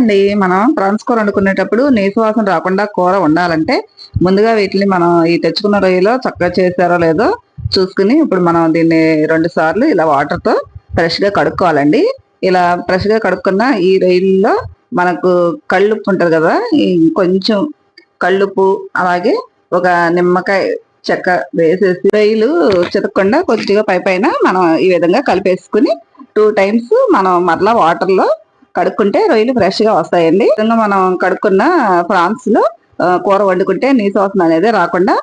అండి. మనం ప్రాన్స్ కూర వండుకునేటప్పుడు నీసు వాసన రాకుండా కూర ఉండాలంటే ముందుగా వీటిని మనం ఈ తెచ్చుకున్న రొయ్యలో చక్కగా చేశారో లేదో చూసుకుని ఇప్పుడు మనం దీన్ని రెండు సార్లు ఇలా వాటర్తో ఫ్రెష్గా కడుక్కోవాలండి. ఇలా ఫ్రెష్గా కడుక్కున్న ఈ రొయ్యల్లో మనకు కళ్ళుప్పు ఉంటుంది కదా కొంచెం కళ్ళుప్పు అలాగే ఒక నిమ్మకాయ చెక్క వేసేసి రొయ్యలు చితకకుండా కొద్దిగా పై పైన మనం ఈ విధంగా కలిపేసుకుని టూ టైమ్స్ మనం మరలా వాటర్లో కడుక్కుంటే రొయ్యలు ఫ్రెష్గా వస్తాయండి. విధంగా మనం కడుక్కున్న ప్రాన్స్లో కూర వండుకుంటే నీసు వాసన అనేది రాకుండా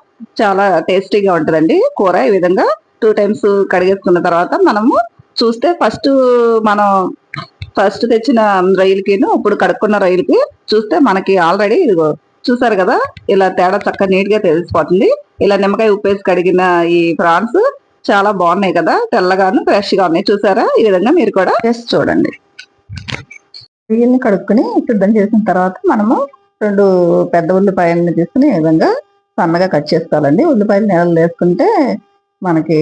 చాలా టేస్టీగా ఉంటుందండి. కూర ఈ విధంగా టూ టైమ్స్ కడిగేసుకున్న తర్వాత మనము చూస్తే ఫస్ట్ మనం ఫస్ట్ తెచ్చిన రొయ్యలకిను ఇప్పుడు కడుక్కున్న రొయ్యలకి చూస్తే మనకి ఆల్రెడీ ఇదిగో చూసారు కదా ఇలా తేడా చక్కగా నీట్గా తెలిసిపోతుంది. ఇలా నిమ్మకాయ ఉప్పేసి కడిగిన ఈ ప్రాన్స్ చాలా బాగున్నాయి కదా తెల్లగాను ఫ్రెష్గా ఉన్నాయి. చూసారా? ఈ విధంగా మీరు కూడా టేస్ట్ చూడండి. రొయ్యల్ని కడుక్కుని సిద్ధం చేసిన తర్వాత మనము రెండు పెద్ద ఉల్లిపాయలని తీసుకుని ఈ విధంగా సన్నగా కట్ చేసుకోవాలండి. ఉల్లిపాయలు నీళ్ళు వేసుకుంటే మనకి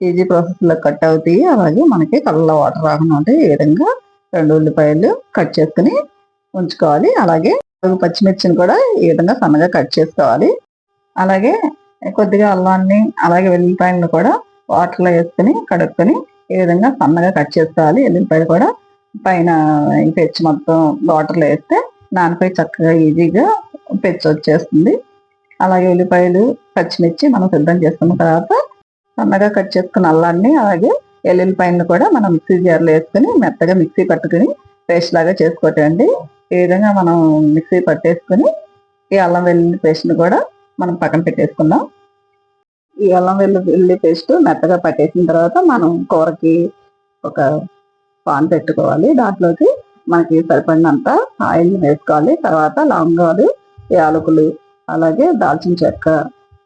ఈజీ ప్రాసెస్లో కట్ అవుతాయి. అలాగే మనకి కళ్ళ వాటర్ రాకుండా ఉంటాయి. ఈ విధంగా రెండు ఉల్లిపాయలు కట్ చేసుకుని ఉంచుకోవాలి. అలాగే పచ్చిమిర్చిని కూడా ఈ విధంగా సన్నగా కట్ చేసుకోవాలి. అలాగే కొద్దిగా అల్లాన్ని అలాగే వెల్లిపాయలను కూడా వాటర్లో వేసుకుని కడుక్కొని ఈ విధంగా సన్నగా కట్ చేసుకోవాలి. వెల్లుల్లిపాయలు కూడా పైన ఈ పెచ్చు మొత్తం వాటర్లో వేస్తే నానిపోయి చక్కగా ఈజీగా పెచ్చు వచ్చేస్తుంది. అలాగే ఉల్లిపాయలు పచ్చిమిర్చి మనం సిద్ధం చేసుకున్న తర్వాత సన్నగా కట్ చేసుకున్న అల్లాన్ని అలాగే ఎల్లుల్లిపాయలను కూడా మనం మిక్సీ జార్లో వేసుకుని మెత్తగా మిక్సీ పట్టుకుని పేస్ట్ లాగా చేసుకోవటండి ఈ విధంగా మనం మిక్సీ పట్టేసుకుని ఈ అల్లం వెల్లుల్లి పేస్ట్ని కూడా మనం పక్కన పెట్టేసుకుందాం. ఈ అల్లం వెల్లుల్లి పేస్ట్ మెత్తగా పట్టేసిన తర్వాత మనం కూరకి ఒక పాన్ పెట్టుకోవాలి. దాంట్లోకి మనకి సరిపడినంత ఆయిల్ని వేసుకోవాలి. తర్వాత లవంగాలు యాలకులు అలాగే దాల్చిన చెక్క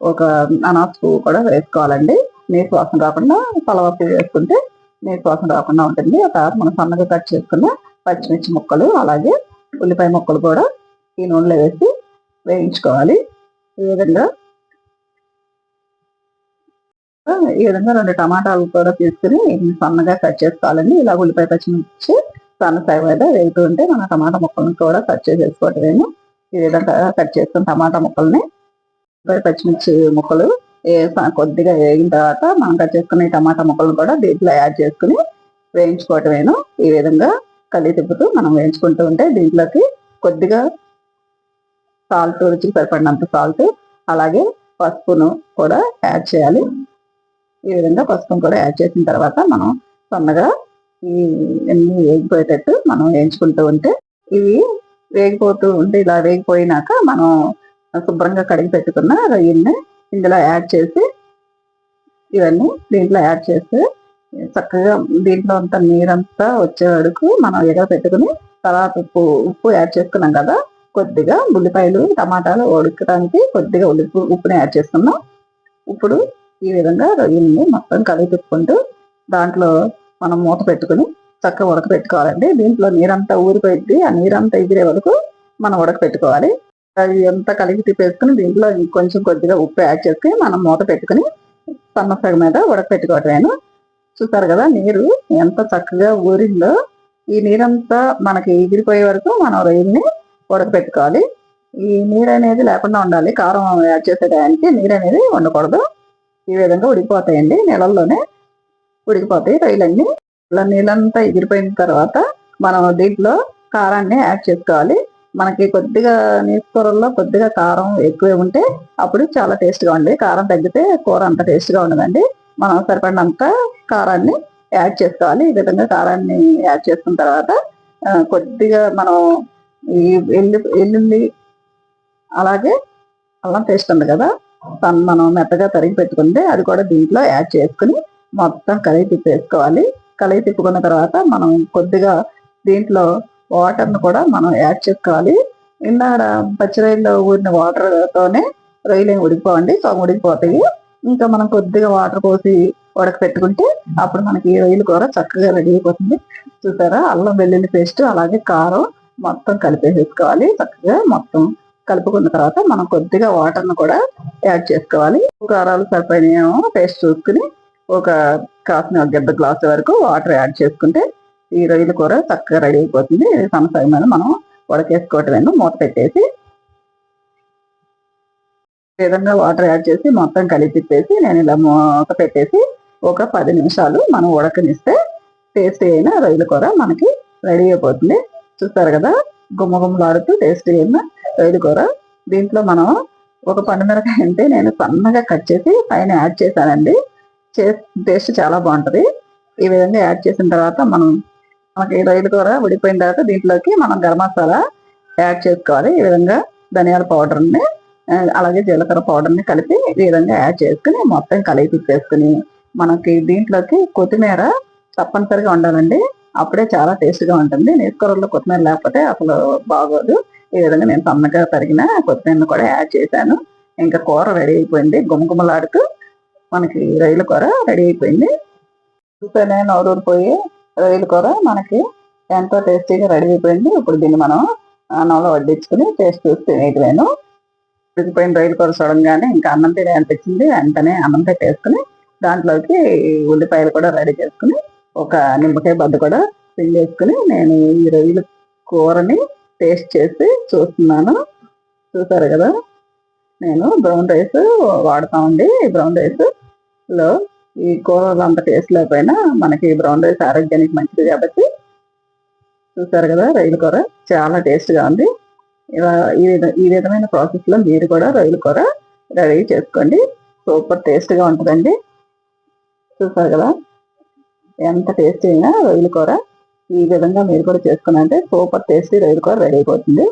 ఒక అనాస్ పువ్వు కూడా వేసుకోవాలండి. నీకు వాసన రాకుండా పలవ పువ్వు వేసుకుంటే నీకు వాసన రాకుండా ఉంటుంది. ఆ తర్వాత మనం సన్నగా కట్ చేసుకున్న పచ్చిమిర్చి ముక్కలు అలాగే ఉల్లిపాయ ముక్కలు కూడా ఈ నూనెలో వేసి వేయించుకోవాలి. ఈ విధంగా ఈ విధంగా రెండు టమాటాలు కూడా తీసుకుని సన్నగా కట్ చేసుకోవాలండి. ఇలా ఉల్లిపాయ పచ్చిమిర్చి సన్న సై మీద వేగుతూ ఉంటే మన టమాటా ముక్కలను కూడా కట్ చేసేసుకోవటమేను ఈ విధంగా కట్ చేసుకున్న టమాటా ముక్కల్ని ఉల్లిపాయ పచ్చిమిర్చి ముక్కలు ఏ- కొద్దిగా వేగిన తర్వాత మనం కట్ చేసుకున్న టమాటా ముక్కలను కూడా దీంట్లో యాడ్ చేసుకుని వేయించుకోవటమేను ఈ విధంగా కలి తిప్పుతూ మనం వేయించుకుంటూ ఉంటే దీంట్లోకి కొద్దిగా సాల్ట్ రుచికి సరిపడినంత సాల్ట్ అలాగే పసుపును కూడా యాడ్ చేయాలి. ఈ విధంగా పసుపును కూడా యాడ్ చేసిన తర్వాత మనం సన్నగా ఈ అన్ని వేగిపోయేటట్టు మనం వేయించుకుంటూ ఉంటే ఇవి వేగిపోతూ ఉంటే ఇలా వేగిపోయినాక మనం శుభ్రంగా కడిగి పెట్టుకున్న రొయ్యల్ని ఇందులో యాడ్ చేసి ఇవన్నీ దీంట్లో యాడ్ చేసి చక్కగా దీంట్లో అంత నీరంతా వచ్చే వరకు మనం ఎగర పెట్టుకుని తర్వాత ఉప్పు ఉప్పు యాడ్ చేసుకున్నాం కదా కొద్దిగా ఉల్లిపాయలు టమాటాలు ఉడకడానికి కొద్దిగా ఉల్లి ఉప్పుని యాడ్ చేసుకున్నాం ఇప్పుడు ఈ విధంగా రొయ్యల్ని మొత్తం కలిపి తిప్పుకుంటూ దాంట్లో మనం మూత పెట్టుకుని చక్కగా ఉడకపెట్టుకోవాలండి. దీంట్లో నీరంతా ఊరిపోయింది ఆ నీరంతా ఎగిరే వరకు మనం ఉడకపెట్టుకోవాలి. అది అంతా కలిగి తిప్పేసుకుని దీంట్లో ఇంకొంచెం కొద్దిగా ఉప్పు యాడ్ చేసుకుని మనం మూత పెట్టుకుని సన్న మీద ఉడకపెట్టుకోవటమేను. చూసారు కదా నీరు ఎంత చక్కగా ఊరిందో. ఈ నీరంతా మనకి ఎగిరిపోయే వరకు మనం రొయ్యల్ని ఉడకపెట్టుకోవాలి. ఈ నీరు అనేది లేకుండా ఉండాలి. కారం యాడ్ చేసే టయానికి నీరు అనేది ఉండకూడదు. ఈ విధంగా ఉడికిపోతాయండి. నీళ్ళల్లోనే ఉడికిపోతాయి. రొయ్యలన్నీ ఇలా నీళ్ళంతా ఎగిరిపోయిన తర్వాత మనం దీంట్లో కారాన్ని యాడ్ చేసుకోవాలి. మనకి కొద్దిగా నీసు కూరల్లో కొద్దిగా కారం ఎక్కువే ఉంటే అప్పుడు చాలా టేస్ట్గా ఉంది కారం తగ్గితే కూర అంత టేస్ట్గా ఉండదండి. మనం సరిపడినంత కారాన్ని యాడ్ చేసుకోవాలి. ఈ విధంగా కారాన్ని యాడ్ చేసుకున్న తర్వాత కొద్దిగా మనం ఈ ఎల్లు ఎల్లుల్లి అలాగే అల్లం పేస్ట్ ఉంది కదా తను మనం మెత్తగా తరిగి పెట్టుకుంటే అది కూడా దీంట్లో యాడ్ చేసుకుని మొత్తం కలిగి తిప్పేసుకోవాలి. కలయి తిప్పుకున్న తర్వాత మనం కొద్దిగా దీంట్లో వాటర్ను కూడా మనం యాడ్ చేసుకోవాలి. ఇందాడ పచ్చిరొయ్యల్లో ఊరిన వాటర్తోనే రొయ్యలు ఏమి ఉడికిపోవండి సగం ఉడికిపోతాయి. ఇంకా మనం కొద్దిగా వాటర్ పోసి ఉడకపెట్టుకుంటే అప్పుడు మనకి ఈ రొయ్యలు కూర చక్కగా రెడీ అయిపోతుంది. చూసారా? అల్లం వెల్లుల్లి పేస్ట్ అలాగే కారం మొత్తం కలిపేసేసుకోవాలి. చక్కగా మొత్తం కలుపుకున్న తర్వాత మనం కొద్దిగా వాటర్ను కూడా యాడ్ చేసుకోవాలి. కారాలు సరిపోయినాయేమో పేస్ట్ చూసుకుని ఒక కాసిన గడ్డ గ్లాస్ వరకు వాటర్ యాడ్ చేసుకుంటే ఈ రొయ్యల కూర చక్కగా రెడీ అయిపోతుంది. ఇది మీద మనం ఉడకేసుకోవటమేమో మూత పెట్టేసి విధంగా వాటర్ యాడ్ చేసి మొత్తం కలిపిప్పేసి నేను ఇలా మూత పెట్టేసి ఒక పది నిమిషాలు మనం ఉడకనిస్తే టేస్టీ అయిన రొయ్యల కూర మనకి రెడీ అయిపోతుంది. చూస్తారు కదా? గుమ్మ గుమ్మలాడుతూ టేస్టీ అయిన రొయ్యల కూర. దీంట్లో మనం ఒక పండుమిరకాయ అంటే నేను సన్నగా కట్ చేసి పైన యాడ్ చేశానండి. టేస్ట్ చాలా బాగుంటుంది. ఈ విధంగా యాడ్ చేసిన తర్వాత మనం మనకి రైడ్ కూర ఉడిపోయిన తర్వాత దీంట్లోకి మనం గరం మసాలా యాడ్ చేసుకోవాలి. ఈ విధంగా ధనియాల పౌడర్ని అలాగే జీలకర్ర పౌడర్ని కలిపి ఈ విధంగా యాడ్ చేసుకుని మొత్తం కలిపి తిప్పేసుకుని మనకి దీంట్లోకి కొత్తిమీర తప్పనిసరిగా ఉండాలండి. అప్పుడే చాలా టేస్ట్గా ఉంటుంది. నీసుకూరలో కొత్తిమీర లేకపోతే అసలు బాగోదు. ఈ విధంగా నేను సన్నగా తరిగిన కొత్తిమీరను కూడా యాడ్ చేశాను. ఇంకా కూర రెడీ అయిపోయింది. గుమగుమలాడుతూ మనకి రొయ్యల కూర రెడీ అయిపోయింది. చూస్తేనే నోరూరిపోయి రొయ్యల కూర మనకి ఎంతో టేస్టీగా రెడీ అయిపోయింది. ఇప్పుడు దీన్ని మనం అన్నంలో వడ్డించుకుని టేస్ట్ చూసి తినేయలేను ఉడికిపోయిన రొయ్యల కూర చూడంగానే ఇంకా అన్నం తినే అనిపించింది. వెంటనే అన్నం పెట్టేసుకుని దాంట్లోకి ఉల్లిపాయలు కూడా రెడీ చేసుకుని ఒక నిమ్మకాయ బద్ద కూడా పిండేసుకుని నేను ఈ రొయ్యల కూరని టేస్ట్ చేసి చూస్తున్నాను. చూసారు కదా? నేను బ్రౌన్ రైస్ వాడతామండి ఈ బ్రౌన్ రైస్లో ఈ కూరలు అంత టేస్ట్ లేకపోయినా మనకి బ్రౌన్ రైస్ ఆరోగ్యానికి మంచిది కాబట్టి చూసారు కదా రొయ్యల కూర? చాలా టేస్ట్గా ఉంది. ఇలా ఈ విధ ఈ విధమైన ప్రాసెస్లో మీరు కూడా రొయ్యల కూర రెడీ చేసుకోండి. సూపర్ టేస్ట్గా ఉంటుందండి. చూసారు కదా? ఎంత టేస్టీ అయినా రొయ్యల కూర ఈ విధంగా మీరు కూడా చేసుకున్నారంటే సూపర్ టేస్టీ రైడ్ కూడా రెడీ అయిపోతుంది.